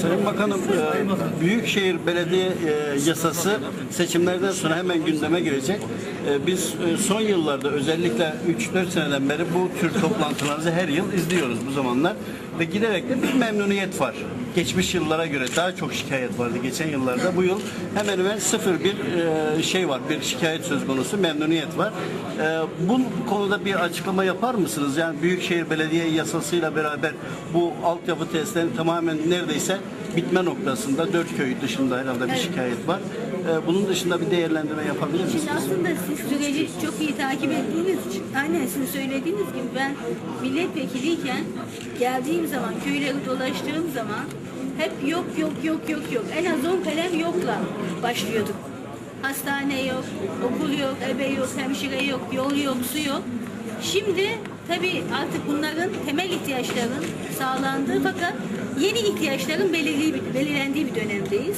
Sayın Bakanım, e, Büyükşehir Belediye e, Yasası seçimlerden sonra hemen gündeme girecek. E, Biz e, son yıllarda özellikle 3-4 seneden beri bu tür toplantılarınızı her yıl izliyoruz bu zamanlar. Ve giderek de bir memnuniyet var. Geçmiş yıllara göre daha çok şikayet vardı geçen yıllarda. Bu yıl hemen hemen sıfır bir e, şey var, bir şikayet söz konusu, memnuniyet var. E, Bu konuda bir açıklama yapar mısınız? Yani Büyükşehir Belediye Yasası'yla beraber bu altyapı testlerinin tamamen neredeyse bitme noktasında dört köy dışında herhalde bir şikayet var. Ee, Bunun dışında bir değerlendirme yapabilir misiniz? Şimdi aslında siz süreci çok iyi takip ettiğiniz için, aynen sizin söylediğiniz gibi ben milletvekiliyken geldiğim zaman, köyleri dolaştığım zaman hep yok yok yok yok yok. En az 10 kalem yokla başlıyorduk. Hastane yok, okul yok, ebe yok, hemşire yok, yol yok, su yok. Şimdi tabii artık bunların temel ihtiyaçların sağlandığı fakat yeni ihtiyaçların belirlendiği bir dönemdeyiz.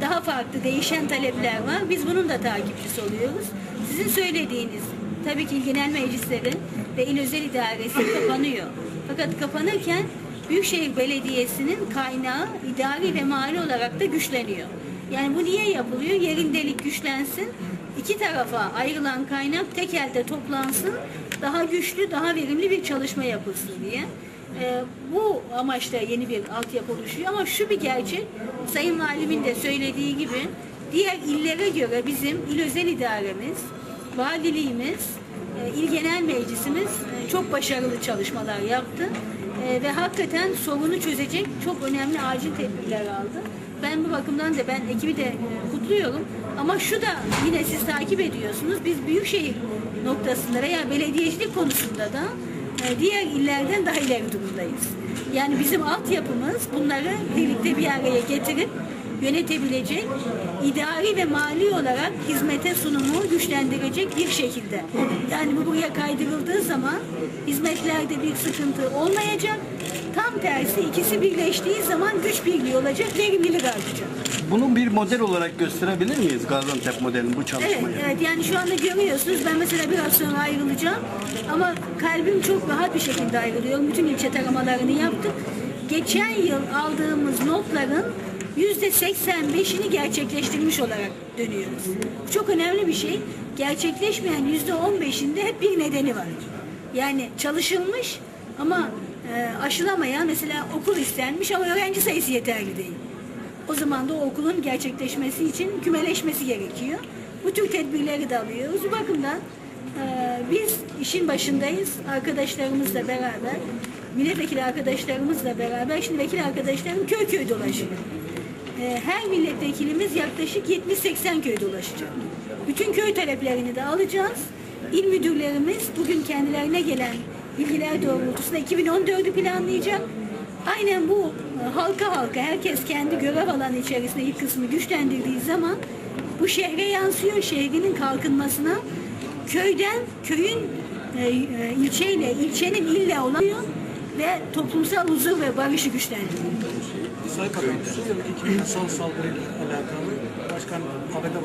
Daha farklı değişen talepler var. Biz bunun da takipçisi oluyoruz. Sizin söylediğiniz tabii ki genel meclislerin ve il özel idaresi kapanıyor. Fakat kapanırken Büyükşehir Belediyesi'nin kaynağı idari ve mali olarak da güçleniyor. Yani bu niye yapılıyor? Yerindelik güçlensin. İki tarafa ayrılan kaynak tek elde toplansın. Daha güçlü, daha verimli bir çalışma yapılsın diye. Ee, bu amaçla yeni bir altyapı oluşuyor ama şu bir gerçek, Sayın Valimin de söylediği gibi diğer illere göre bizim il özel idaremiz, valiliğimiz, e, il genel meclisimiz e, çok başarılı çalışmalar yaptı E, ve hakikaten sorunu çözecek çok önemli acil tedbirler aldı. Ben bu bakımdan da ben ekibi de e, kutluyorum. Ama şu da yine siz takip ediyorsunuz. Biz büyükşehir noktasında veya belediyecilik konusunda da e, diğer illerden daha ileri durumdayız. Yani bizim altyapımız bunları birlikte bir araya getirip yönetebilecek, idari ve mali olarak hizmete sunumu güçlendirecek bir şekilde. Yani bu buraya kaydırıldığı zaman hizmetlerde bir sıkıntı olmayacak. Tam tersi ikisi birleştiği zaman güç birliği olacak, verimlilik artacak. Bunun bir model olarak gösterebilir miyiz Gaziantep modelini bu Evet, çalışmayı? evet yani şu anda görüyorsunuz ben mesela biraz sonra ayrılacağım ama kalbim çok rahat bir şekilde ayrılıyorum. Bütün ilçe taramalarını yaptık. Geçen yıl aldığımız notların yüzde 85'ini gerçekleştirmiş olarak dönüyoruz. Çok önemli bir şey. Gerçekleşmeyen yüzde 15'inde hep bir nedeni var. Yani çalışılmış ama e, aşılamayan mesela okul istenmiş ama öğrenci sayısı yeterli değil. O zaman da okulun gerçekleşmesi için kümeleşmesi gerekiyor. Bu tür tedbirleri de alıyoruz. Bu bakımdan e, biz işin başındayız. Arkadaşlarımızla beraber, milletvekili arkadaşlarımızla beraber, şimdi vekil arkadaşlarım köy köy dolaşıyor. E, her milletvekilimiz yaklaşık 70-80 köy dolaşacak. Bütün köy taleplerini de alacağız. İl müdürlerimiz bugün kendilerine gelen bilgiler doğrultusunda 2014'ü planlayacak. Aynen bu e, halka halka herkes kendi görev alanı içerisinde ilk kısmı güçlendirdiği zaman bu şehre yansıyor. Şehrinin kalkınmasına köyden köyün e, e, ilçeyle ilçenin ille olan ve toplumsal huzur ve barışı güçlendiriyor. Sayın Bakan, Suriye'deki kimyasal saldırıyla alakalı Başkan, ABD Başkanı